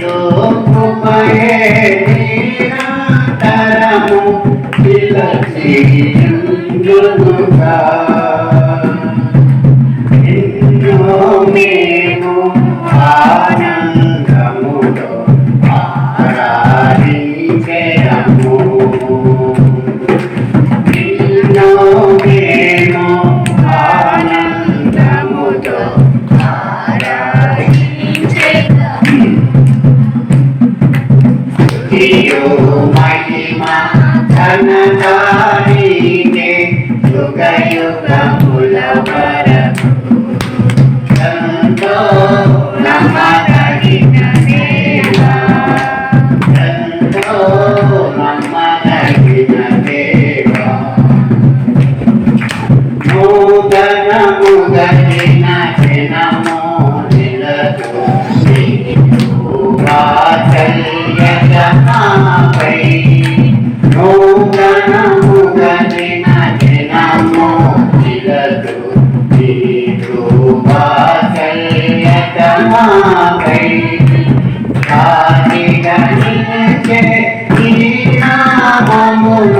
చూపు తరము పిల్లచి Yeah. गई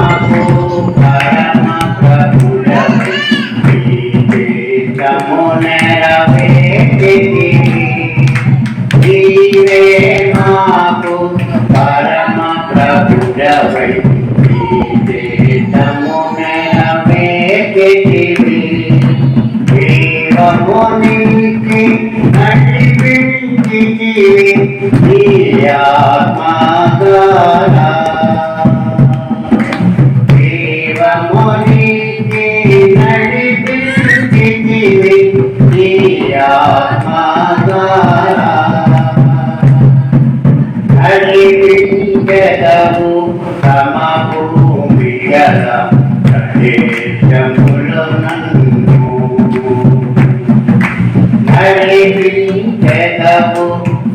కనునికి నడిపించితివి నీ ఆత్మధారా జీవమునికి నడిపించితివి నీ ఆత్మధారా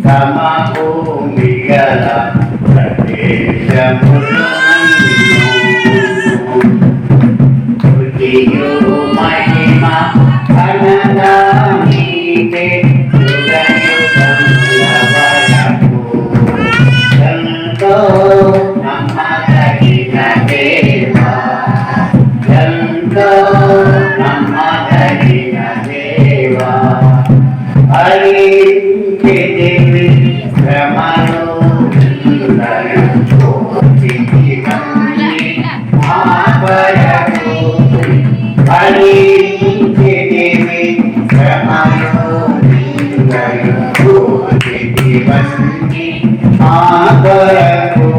తమకు మిగల ప్రదేశములు మహిమ కనదానికే Go. दिवस आदर को